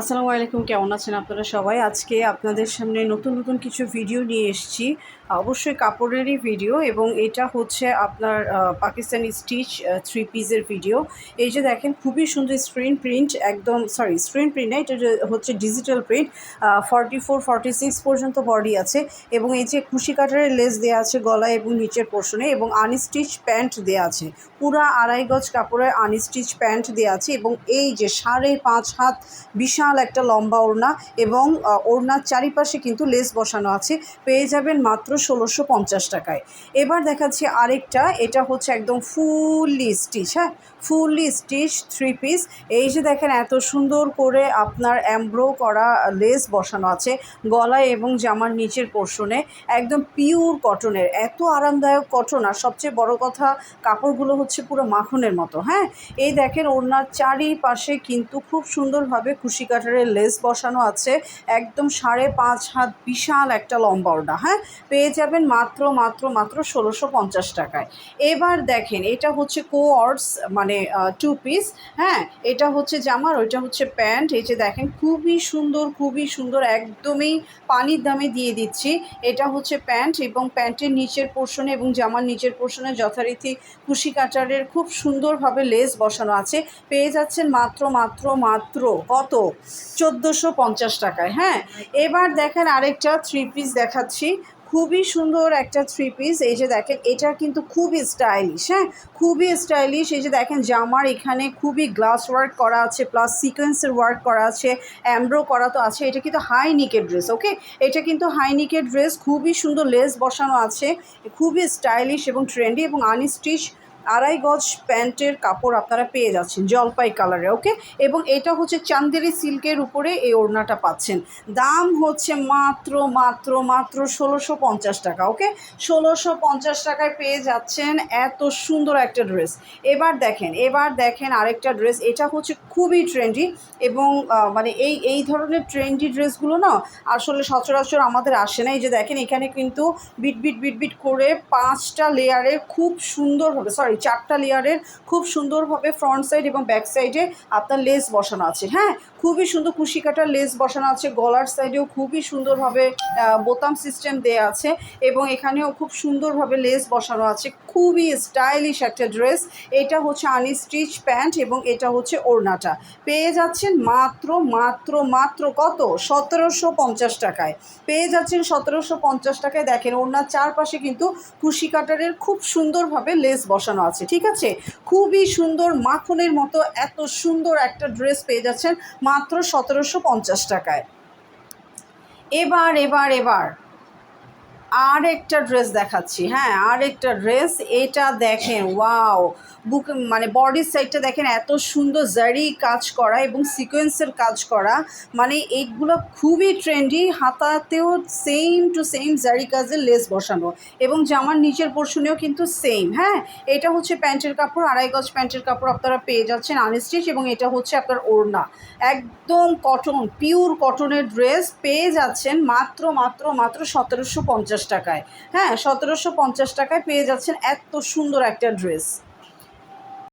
আসসালামু আলাইকুম, কেমন আছেন আপনারা সবাই? আজকে আপনাদের সামনে নতুন নতুন কিছু ভিডিও নিয়ে এসেছি। অবশ্যই কাপড়েরই ভিডিও এবং এটা হচ্ছে আপনার পাকিস্তানি স্টিচ থ্রি পিসের ভিডিও এই যে দেখেন, খুবই সুন্দর স্ক্রিন প্রিন্ট একদম সরি স্ক্রিন প্রিন্ট না, এটা হচ্ছে digital print forty four forty six পর্যন্ত বডি আছে এবং এই যে খুশি কাটারের লেস দেওয়া আছে গলায় এবং নিচের পোর্শনে এবং আনস্টিচ প্যান্ট দেওয়া আছে। পুরা আড়াই গজ কাপড়ের আনস্টিচ প্যান্ট দেওয়া আছে এবং এই যে সাড়ে পাঁচ হাত বিশাল একটা লম্বা ওড়না এবং ওড়নার চারিপাশে কিন্তু লেস বসানো আছে। পেয়ে যাবেন মাত্র ষোলোশো পঞ্চাশ টাকায়। এবার দেখাচ্ছি আরেকটা, এটা হচ্ছে একদম ফুললি স্টিচ হ্যাঁ? ফুললি স্টিচ থ্রি পিস এই যে দেখেন, এত সুন্দর করে আপনার অ্যাম্ব্রো করা লেস বসানো আছে, গলায় এবং জামার নিচের পোর্শনে একদম পিওর কটনের এত আরামদায়ক কটন আর সবচেয়ে বড় কথা, কাপড়গুলো হচ্ছে পুরো মাখনের মতো হ্যাঁ? এই দেখেন ওনার চারিপাশে কিন্তু খুব সুন্দরভাবে খুশি কাটারের লেস বসানো আছে। একদম সাড়ে পাঁচ হাত বিশাল একটা লম্বা ওড়না হ্যাঁ? পেয়ে যাবেন মাত্র মাত্র মাত্র ষোলোশো পঞ্চাশ টাকায়। এবার দেখেন, এটা হচ্ছে কোয়ার্ডস মানে টু পিস হ্যাঁ? এটা হচ্ছে জামার, ওইটা হচ্ছে প্যান্ট। এই যে দেখেন, খুবই সুন্দর খুবই সুন্দর, একদমই পানির দামে দিয়ে দিচ্ছি। এটা হচ্ছে প্যান্ট এবং প্যান্টের নিচের পোর্শনে এবং জামার নিচের পোর্শনে যথারীতি কুশি কাটারের খুব সুন্দরভাবে লেস বসানো আছে। পেয়ে যাচ্ছেন মাত্র মাত্র মাত্র কত? চোদ্দোশো পঞ্চাশ টাকায় হ্যাঁ? এবার দেখেন আরেকটা থ্রি পিস দেখাচ্ছি। খুবই সুন্দর একটা থ্রি পিস এই যে দেখেন, এটা কিন্তু খুবই স্টাইলিশ হ্যাঁ? খুবই স্টাইলিশ এই যে দেখেন, জামার এখানে খুবই গ্লাস ওয়ার্ক করা আছে প্লাস সিকোয়েন্সের ওয়ার্ক করা আছে অ্যাম্ব্রো করা তো আছে। এটা কিন্তু হাই নিকের ড্রেস ওকে এটা কিন্তু হাই নিকের ড্রেস খুবই সুন্দর লেস বসানো আছে। খুবই স্টাইলিশ এবং ট্রেন্ডি এবং আনস্টিচ আড়াই গজ প্যান্টের কাপড় আপনারা পেয়ে যাচ্ছেন, জলপাই কালারে ওকে? এবং এটা হচ্ছে চান্দেরি সিল্কের উপরে এই ওড়নাটা পাচ্ছেন। দাম হচ্ছে মাত্র মাত্র মাত্র ষোলোশো পঞ্চাশ টাকা, ওকে? ষোলোশো পঞ্চাশ টাকায় পেয়ে যাচ্ছেন এত সুন্দর একটা ড্রেস। এবার দেখেন এবার দেখেন আরেকটা ড্রেস, এটা হচ্ছে খুবই ট্রেন্ডি এবং মানে এই এই ধরনের ট্রেন্ডি ড্রেসগুলো না আসলে সচরাচর আমাদের আসে না। এই যে দেখেন, এখানে কিন্তু বিট বিট বিট বিট করে পাঁচটা লেয়ারে খুব সুন্দরভাবে সরি চারটা লেয়ারের খুব সুন্দরভাবে ফ্রন্ট সাইড এবং ব্যাক সাইডে আপনার লেস বসানো আছে। হ্যাঁ খুবই সুন্দর কুশি কাটার লেস বসানো আছে, গলার সাইডেও খুবই সুন্দরভাবে বোতাম সিস্টেম দেয়া আছে এবং এখানেও খুব সুন্দরভাবে লেস বসানো আছে। খুবই স্টাইলিশ একটা ড্রেস এটা হচ্ছে আনস্টিচ প্যান্ট এবং এটা হচ্ছে ওড়নাটা। পেয়ে যাচ্ছেন মাত্র মাত্র মাত্র কত? সতেরোশো পঞ্চাশ টাকায়। পেয়ে যাচ্ছেন সতেরোশো পঞ্চাশ টাকায়। দেখেন ওড়নার চারপাশে কিন্তু কুশি কাটারের খুব সুন্দরভাবে লেস বসানো আছে, ঠিক আছে? খুবই সুন্দর মাখনের মতো এত সুন্দর একটা ড্রেস পেয়ে যাচ্ছেন মাত্র সতেরোশো পঞ্চাশ টাকায়। এবার এবার এবার আর একটা ড্রেস দেখাচ্ছি হ্যাঁ আর একটা ড্রেস, এটা দেখেন, ওয়াও, বুক মানে বডির সাইডটা দেখেন, এত সুন্দর জারি কাজ করা এবং সিকোয়েন্সের কাজ করা মানে এইগুলো খুবই ট্রেন্ডি, হাতাতেও সেম টু সেম জারি কাজের লেস বসানো এবং জামার নিচের পোর্শনেও কিন্তু সেম হ্যাঁ এটা হচ্ছে প্যান্টের কাপড়, আড়াই গজ প্যান্টের কাপড় আপনারা পেয়ে যাচ্ছেন আনস্টিচ এবং এটা হচ্ছে আপনার ওড়না, একদম কটন পিওর কটনের ড্রেস পেয়ে যাচ্ছেন মাত্র মাত্র মাত্র সতেরোশো পঞ্চাশ টাকায়। হ্যাঁ সতেরোশো পঞ্চাশ টাকায় পেয়ে যাচ্ছেন এত সুন্দর একটা ড্রেস